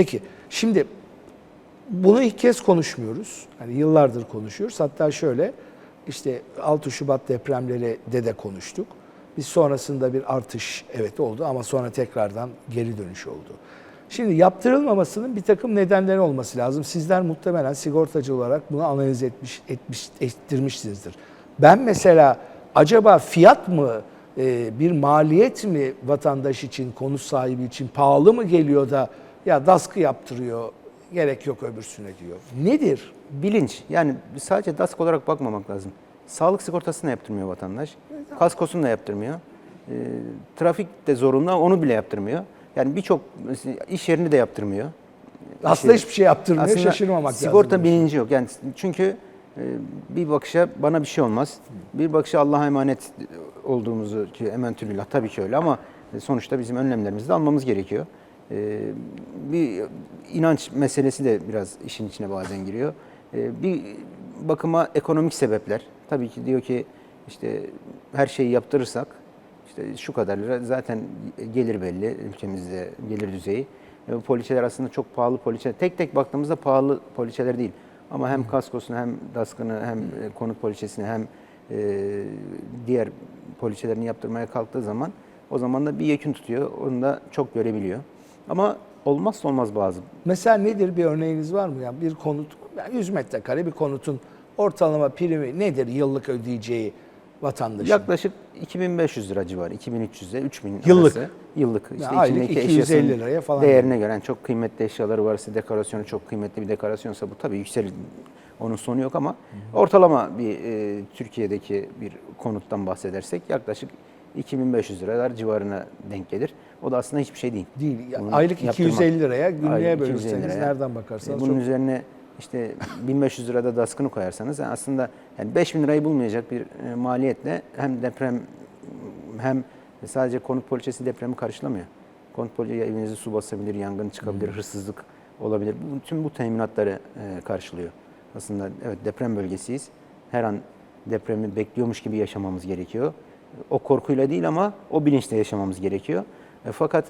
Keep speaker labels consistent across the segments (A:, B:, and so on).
A: Peki şimdi bunu ilk kez konuşmuyoruz. Hani yıllardır konuşuyoruz. Hatta şöyle işte 6 Şubat depremleri de de konuştuk. Biz sonrasında bir artış evet oldu ama sonra tekrardan geri dönüş oldu. Şimdi yaptırılmamasının bir takım nedenleri olması lazım. Sizler muhtemelen sigortacı olarak bunu analiz etmiş, etmiş ettirmişsinizdir. Ben mesela acaba fiyat mı e, bir maliyet mi vatandaş için, konut sahibi için pahalı mı geliyor da ya daskı yaptırıyor, gerek yok öbürsüne diyor. Nedir?
B: Bilinç. Yani sadece DASK olarak bakmamak lazım. Sağlık sigortasını da yaptırmıyor vatandaş. Kaskosunu da yaptırmıyor. E, trafik de zorunlu onu bile yaptırmıyor. Yani birçok iş yerini de yaptırmıyor.
A: Aslında hiçbir şey yaptırmıyor,
B: Aslında
A: şaşırmamak
B: sigorta
A: lazım.
B: bilinci yok. Yani çünkü e, bir bakışa bana bir şey olmaz. Bir bakışa Allah'a emanet olduğumuzu ki ementülillah tabii ki öyle ama sonuçta bizim önlemlerimizi de almamız gerekiyor. E, bir inanç meselesi de biraz işin içine bazen giriyor. E, bir bakıma ekonomik sebepler. Tabii ki diyor ki işte her şeyi yaptırırsak işte şu kadar lira zaten gelir belli ülkemizde gelir düzeyi. E, bu poliçeler aslında çok pahalı poliçe. Tek tek baktığımızda pahalı poliçeler değil. Ama hem kaskosunu hem daskını hem e, konut poliçesini hem e, diğer poliçelerini yaptırmaya kalktığı zaman o zaman da bir yekün tutuyor. Onu da çok görebiliyor. Ama olmazsa olmaz bazı.
A: Mesela nedir bir örneğiniz var mı? Yani bir konut, yani 100 metrekare bir konutun ortalama primi nedir yıllık ödeyeceği vatandaşın?
B: Yaklaşık 2500 lira civarı, 2300'e 3000
A: Yıllık.
B: arası. Yıllık. İşte
A: aylık
B: içindeki
A: 250
B: eşyasının
A: liraya falan
B: Değerine göre yani çok kıymetli eşyaları varsa, dekorasyonu çok kıymetli bir dekorasyonsa bu tabii yükselir. Onun sonu yok ama ortalama bir e, Türkiye'deki bir konuttan bahsedersek yaklaşık 2500 liralar civarına denk gelir. O da aslında hiçbir şey değil.
A: Değil.
B: Bunu
A: aylık
B: yaptırmak-
A: 250 liraya günlüğe
B: Aylık 250
A: bölürseniz
B: liraya.
A: nereden bakarsanız
B: Bunun
A: çok
B: üzerine işte 1500 lirada daskını koyarsanız yani aslında yani 5000 lirayı bulmayacak bir e, maliyetle hem deprem hem sadece konut poliçesi depremi karşılamıyor. Konut poliçesi evinizi su basabilir, yangın çıkabilir, hırsızlık olabilir. Bu- Tüm bu teminatları e, karşılıyor. Aslında evet deprem bölgesiyiz. Her an depremi bekliyormuş gibi yaşamamız gerekiyor. O korkuyla değil ama o bilinçle yaşamamız gerekiyor. E, fakat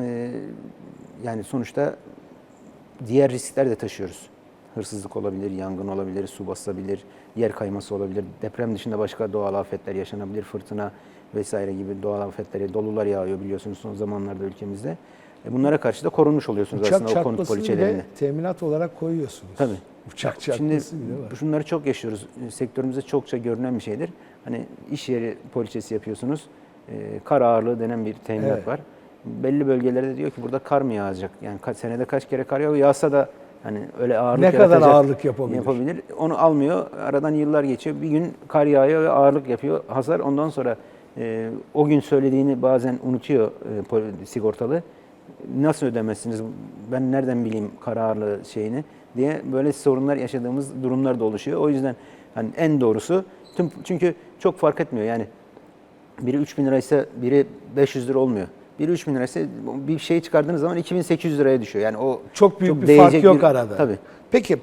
B: e, yani sonuçta diğer riskler de taşıyoruz. Hırsızlık olabilir, yangın olabilir, su basabilir, yer kayması olabilir. Deprem dışında başka doğal afetler yaşanabilir, fırtına vesaire gibi doğal afetleri, dolular yağıyor biliyorsunuz son zamanlarda ülkemizde. E bunlara karşı da korunmuş oluyorsunuz
A: uçak
B: aslında o konut poliçelerini.
A: teminat olarak koyuyorsunuz.
B: Tabii.
A: Uçak
B: Şimdi
A: çarpması bile var.
B: şunları çok yaşıyoruz. E, Sektörümüzde çokça görünen bir şeydir. Hani iş yeri poliçesi yapıyorsunuz. E, kar ağırlığı denen bir teminat
A: Evet.
B: var. Belli bölgelerde diyor ki burada kar mı yağacak? Yani ka- senede kaç kere kar yağıyor? Yağsa da hani öyle ağırlık
A: Ne kadar ağırlık yapabilir?
B: Yapabilir. Onu almıyor. Aradan yıllar geçiyor. Bir gün kar yağıyor ve ağırlık yapıyor. Hasar ondan sonra e, o gün söylediğini bazen unutuyor e, sigortalı. Nasıl ödemezsiniz? Ben nereden bileyim kar ağırlığı şeyini diye böyle sorunlar yaşadığımız durumlar da oluşuyor. O yüzden hani en doğrusu tüm çünkü çok fark etmiyor. Yani biri 3000 liraysa biri 500 lira olmuyor. Biri 3000 liraysa bir şey çıkardığınız zaman 2800 liraya düşüyor. Yani o
A: Çok büyük bir
B: değecek
A: fark yok arada.
B: Tabii.
A: Peki